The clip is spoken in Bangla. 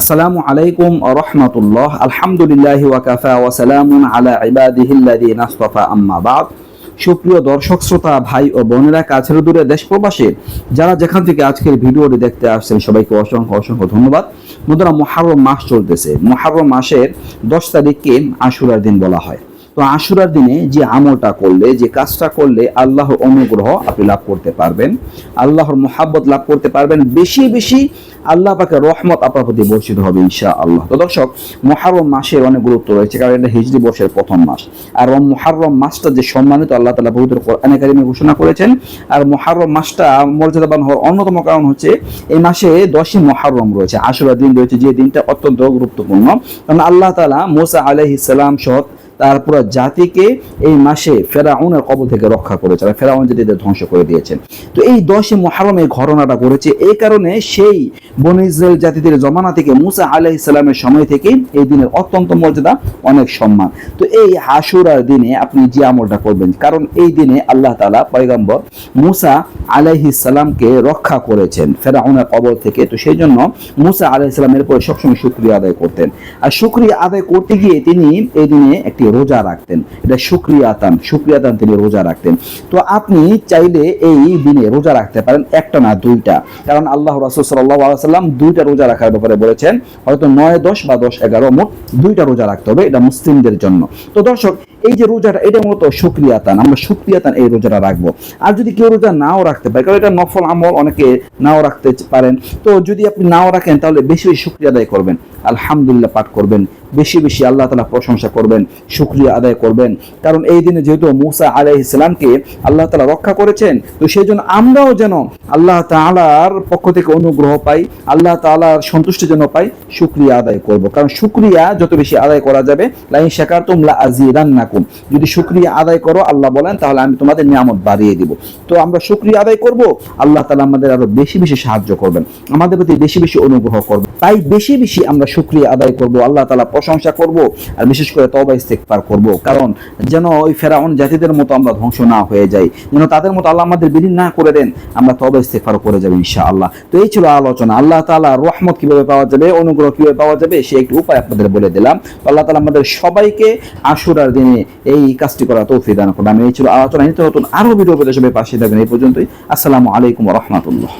আসসালামু আলাইকুম রহমতুল্লাহ। আলহামদুলিল্লাহ ওয়াকাফা ওয়াসালামুন আলা ইবাদিহিল্লাযীনা নাস্তফা আম্মা বাদ। সুপ্রিয় দর্শক, শ্রোতা, ভাই ও বোনেরা, কাছের দূরে দেশ প্রবাসী, যারা যেখান থেকে আজকের ভিডিওটি দেখতে আসছেন, সবাইকে অসংখ্য অসংখ্য ধন্যবাদ। বন্ধুরা মহারম মাস চলতেছে। মহারম মাসের দশ তারিখকে আশুরার দিন বলা হয়। তো আশুরার দিনে যে আমলটা করলে, যে কাজটা করলে আল্লাহর অনুগ্রহ আপনি লাভ করতে পারবেন। আল্লাহর মোহাব্বত লাভ করতে পারবেন। বেশি বেশি আল্লাহ পাকে রহমত আপনার প্রতি বর্ষিত হবে ইনশা আল্লাহ তো দর্শক মহারম মাসের অনেক গুরুত্ব রয়েছে, কারণ এটা হিজরি বর্ষের প্রথম মাস। আর মহারম মাসটা যে সম্মানিত আল্লাহ তালা পবিত্র কোরআনে ঘোষণা করেছেন, আর মহারম মাসটা মর্যাদাবান হওয়ার অন্যতম কারণ হচ্ছে, এই মাসে দশই মহারম রয়েছে। আশুরা দিন রয়েছে, যে দিনটা অত্যন্ত গুরুত্বপূর্ণ। কারণ আল্লাহ তালা মোসা আলহিসাল্লাম সহ তার পুরো জাতিকে এই মাসে ফেরাউনের কবল থেকে রক্ষা করেছে আর ফেরাউন জাতিদের ধ্বংস করে দিয়েছেন তো এই দশে মহারমে ঘটনাটা করেছে এই কারণে সেই বন ইসরায়েল জাতিদের জমানা থেকে মুসা আলাহ ইসলামের সময় থেকে এই দিনের অত্যন্ত মর্যাদা, অনেক সম্মান। তো এই হাসুরার দিনে আপনি যে আমলটা করবেন, কারণ এই দিনে আল্লাহ তালা পয়গম্বর মুসা আলাইহি সালামকে রক্ষা করেছেন ফেরাউনের কবল থেকে। তো সেই জন্য মুসা আলাহ ইসলামের উপরে সবসময় শুক্রিয়া আদায় করতেন। আর শুক্রিয়া আদায় করতে গিয়ে তিনি এই দিনে একটি রোজা রাখতেন। এটা শুক্রিয়াতান শুক্রিয়াতান তিনি রোজা রাখতেন। তো আপনি চাইলে এই দিনে রোজা রাখতে পারেন একটা না দুইটা। কারণ আল্লাহ রাসুল সাল্লাহ সাল্লাম দুইটা রোজা রাখার ব্যাপারে বলেছেন, হয়তো নয় দশ বা দশ এগারো মোট দুইটা রোজা রাখতে হবে, এটা মুসলিমদের জন্য। তো দর্শক এই যে রোজাটা, এটা মূলত সুক্রিয়াতান। আমরা সুক্রিয়াতান এই রোজাটা রাখব। আর যদি কেউ রোজা নাও রাখতে পারে, কারণ এটা নফল আমল, অনেকে নাও রাখতে পারেন। তো যদি আপনি নাও রাখেন, তাহলে বেশি বেশি শুক্রিয়া আদায় করবেন। আলহামদুলিল্লাহ পাঠ করবেন। বেশি বেশি আল্লাহ তালা প্রশংসা করবেন শুক্রিয়া আদায় করবেন। কারণ এই দিনে যেহেতু মুসা আলাহ ইসলামকে আল্লাহ তালা রক্ষা করেছেন, তো সেই জন্য আমরাও যেন আল্লাহ তালার পক্ষ থেকে অনুগ্রহ পাই, আল্লাহ তালার সন্তুষ্টির যেন পাই শুক্রিয়া আদায় করব। কারণ শুক্রিয়া যত বেশি আদায় করা যাবে, লাইন শেখার তোমরা আজিরান নাকুম যদি শুক্রিয়া আদায় করো, আল্লাহ বলেন, তাহলে আমি তোমাদের নিয়ামত বাড়িয়ে দিব। তো আমরা শুক্রিয়া আদায় করব, আল্লাহ তালা আমাদের আরও বেশি বেশি সাহায্য করবেন, আমাদের প্রতি বেশি বেশি অনুগ্রহ করবেন। তাই বেশি বেশি আমরা শুক্রিয়া আদায় করব, আল্লাহ তালা প্রশংসা করব, আর বিশেষ করে তবা ইস্তেকবার করব। কারণ যেন ওই ফেরাউন জাতিদের মতো আমরা ধ্বংস না হয়ে যাই, যেন তাদের মতো আল্লাহ আমাদের বিলীন না করে দেন, আমরা তবা ইস্তেকবার করে যাব ইনশা আল্লাহ তো এই ছিল আলোচনা, আল্লাহ তালা রহমত কীভাবে পাওয়া যাবে, অনুগ্রহ কীভাবে পাওয়া যাবে, সে একটি উপায় আপনাদের বলে দিলাম। আল্লাহ তালা আমাদের সবাইকে আশুরার দিনে এই কাজটি করা তৌফি দান করবেন আমি এই ছিল আলোচনা। নিতে নতুন আরও ভিডিও পেতে সবাই পাশে থাকবেন। এই পর্যন্তই। আসসালামু আলাইকুম রহমতুল্লাহ।